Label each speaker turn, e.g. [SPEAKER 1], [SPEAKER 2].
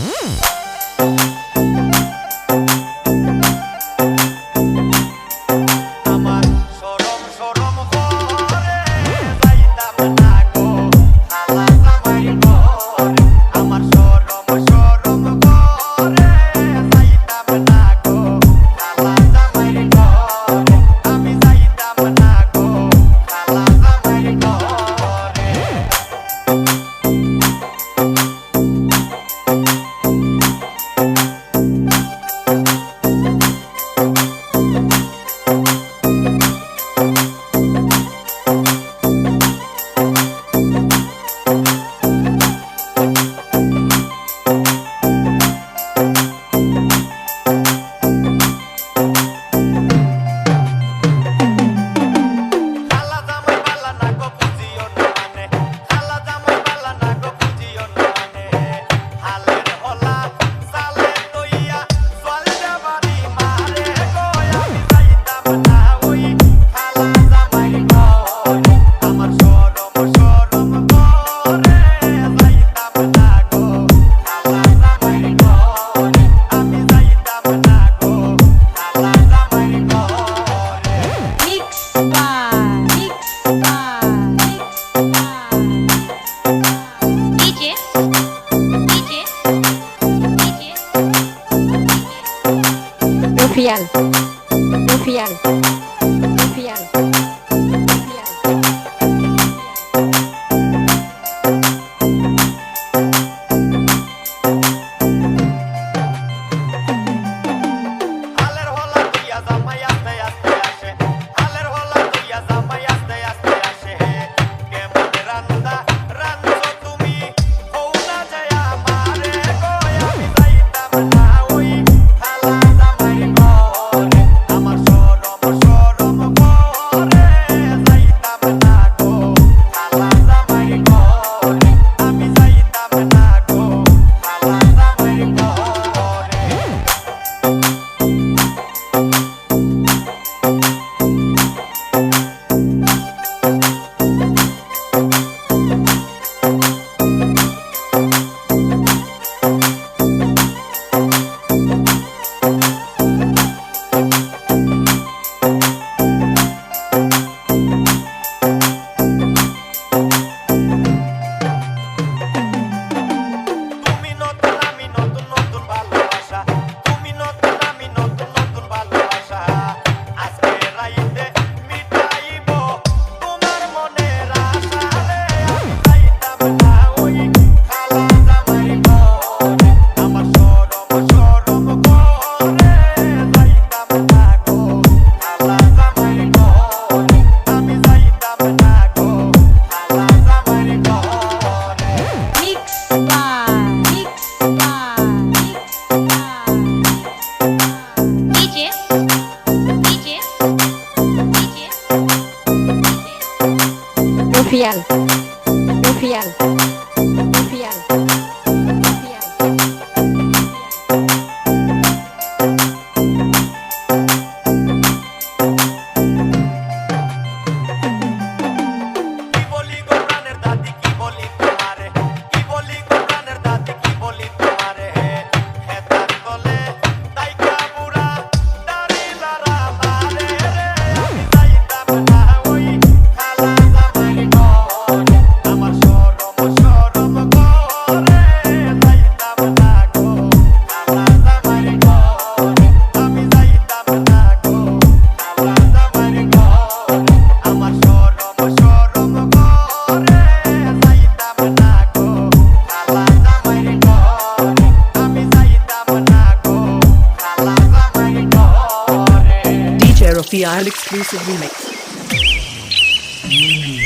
[SPEAKER 1] Mm.
[SPEAKER 2] เพียงหนูเพียง เพียงดูเพียง
[SPEAKER 3] the Isle exclusive remix. Mm.